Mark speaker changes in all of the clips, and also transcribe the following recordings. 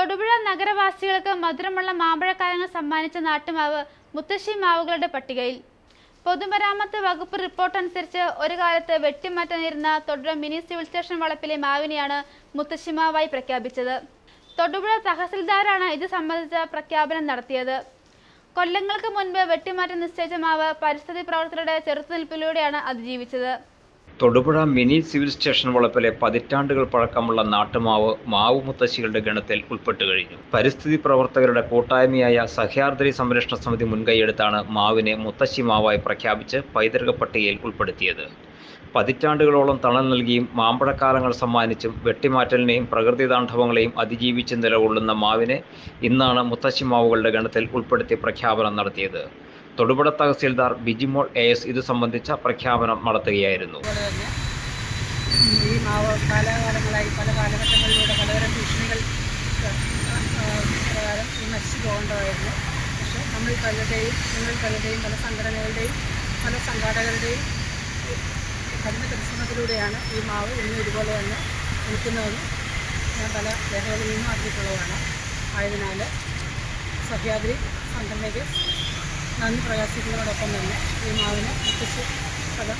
Speaker 1: തൊടുപുഴ നഗരവാസികൾക്ക് മധുരമുള്ള മാമ്പഴക്കാലങ്ങൾ സമ്മാനിച്ച നാട്ടുമാവ് മുത്തശ്ശി മാവുകളുടെ പട്ടികയിൽ. പൊതുമരാമത്ത് വകുപ്പ് റിപ്പോർട്ട് അനുസരിച്ച് ഒരു കാലത്ത് വെട്ടിമാറ്റാനിരുന്ന തൊടുപുഴ മിനി സിവിൽ സ്റ്റേഷൻ വളപ്പിലെ മാവിനെയാണ് മുത്തശ്ശി മാവായി പ്രഖ്യാപിച്ചത്. തൊടുപുഴ തഹസിൽദാരാണ് ഇത് സംബന്ധിച്ച പ്രഖ്യാപനം നടത്തിയത്. കൊല്ലങ്ങൾക്ക് മുൻപ് വെട്ടിമാറ്റം നിശ്ചയിച്ച മാവ് പരിസ്ഥിതി പ്രവർത്തകരുടെ ചെറുത്തുനിൽപ്പിലൂടെയാണ് അതിജീവിച്ചത്.
Speaker 2: തൊടുപുഴ മിനി സിവിൽ സ്റ്റേഷൻ വളപ്പിലെ പതിറ്റാണ്ടുകൾ പഴക്കമുള്ള നാട്ടുമാവ് മാവ് മുത്തശ്ശികളുടെ ഗണത്തിൽ ഉൾപ്പെട്ടു കഴിഞ്ഞു. പരിസ്ഥിതി പ്രവർത്തകരുടെ കൂട്ടായ്മയായ സഹ്യാർദ്രി സംരക്ഷണ സമിതി മുൻകൈയെടുത്താണ് മാവിനെ മുത്തശ്ശി മാവായി പ്രഖ്യാപിച്ച് പൈതൃക പട്ടികയിൽ ഉൾപ്പെടുത്തിയത്. പതിറ്റാണ്ടുകളോളം തണൽ നൽകിയും മാമ്പഴക്കാലങ്ങൾ സമ്മാനിച്ചും വെട്ടിമാറ്റലിനെയും പ്രകൃതി താണ്ഡവങ്ങളെയും അതിജീവിച്ച് നിലകൊള്ളുന്ന മാവിനെ ഇന്നാണ് മുത്തശ്ശി മാവുകളുടെ ഗണത്തിൽ ഉൾപ്പെടുത്തി പ്രഖ്യാപനം നടത്തിയത്. തൊടുപുഴ തഹസീൽദാർ ബിജിമോൾ എ എസ് ഇത് സംബന്ധിച്ച പ്രഖ്യാപനം നടത്തുകയായിരുന്നു.
Speaker 3: ഈ പല പ്രകാരം നമ്മൾ പല പല സംഘാടകരുടെയും കഠിന പരിശ്രമത്തിലൂടെയാണ് ഈ മാവ് ഇന്ന് ഇതുപോലെ തന്നെ നിൽക്കുന്നതെന്ന് ഞാൻ പല രേഖകളിൽ നിന്നും അറിഞ്ഞിട്ടുള്ളതാണ് ആയതിനാൽ സഹ്യാദ്രി സംഘടനയ്ക്ക് നന്ദി പ്രകാശിക്കുന്നതോടൊപ്പം തന്നെ ഈ മാവിന് മുത്തശ്ശി പദം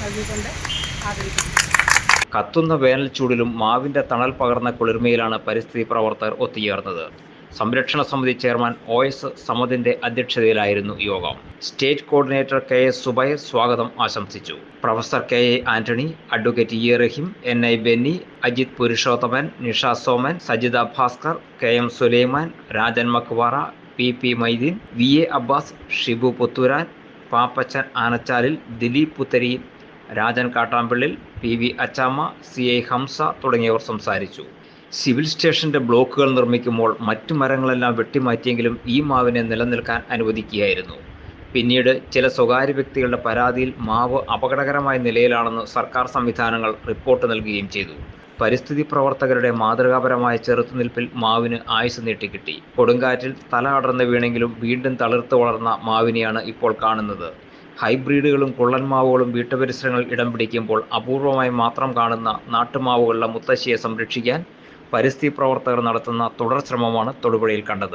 Speaker 3: നൽകിക്കൊണ്ട് ആദരിക്കുന്നു.
Speaker 2: കത്തുന്ന വേനൽ ചൂടിലും മാവിന്റെ തണൽ പകർന്ന കുളിർമയിലാണ് പരിസ്ഥിതി പ്രവർത്തകർ ഒത്തുചേർന്നത്. സംരക്ഷണ സമിതി ചെയർമാൻ ഒ എസ് സമദിന്റെ അധ്യക്ഷതയിലായിരുന്നു യോഗം. State coordinator K S Subair സ്വാഗതം ആശംസിച്ചു. Professor K A Antony advocate E Rahim N I Benny Ajith Purushothaman Nisha Soman Sajitha Bhaskar K M Sulaiman Rajan Makwara P P Maideen V A Abbas Shibu Puthooran Pappachan Anachalil Dileep Puthari Rajan Kattampillil P V Achamma C I Hamsa തുടങ്ങിയവർ സംസാരിച്ചു. Civil സ്റ്റേഷന്റെ ബ്ലോക്കുകൾ നിർമ്മിക്കുമ്പോൾ മറ്റു മരങ്ങളെല്ലാം വെട്ടിമാറ്റിയെങ്കിലും ഈ മാവിനെ നിലനിൽക്കാൻ അനുവദിക്കുകയായിരുന്നു. പിന്നീട് ചില സ്വകാര്യ വ്യക്തികളുടെ പരാതിയിൽ മാവ് അപകടകരമായ നിലയിലാണെന്ന് സർക്കാർ സംവിധാനങ്ങൾ റിപ്പോർട്ട് നൽകുകയും ചെയ്തു. പരിസ്ഥിതി പ്രവർത്തകരുടെ മാതൃകാപരമായ ചെറുത്തുനിൽപ്പിൽ മാവിന് ആയുസ് നീട്ടിക്കിട്ടി കൊടുങ്കാറ്റിൽ തല അടർന്ന് വീണെങ്കിലും വീണ്ടും തളിർത്ത് വളർന്ന മാവിനെയാണ് ഇപ്പോൾ കാണുന്നത്. ഹൈബ്രിഡുകളും കുള്ളൻമാവുകളും വീട്ടുപരിസരങ്ങളിൽ ഇടം പിടിക്കുമ്പോൾ അപൂർവമായി മാത്രം കാണുന്ന നാട്ടുമാവുകളുടെ മുത്തശ്ശിയെ സംരക്ഷിക്കാൻ പരിസ്ഥിതി പ്രവർത്തകർ നടത്തുന്ന തുടർ ശ്രമമാണ് തൊടുപുഴയിൽ കണ്ടത്.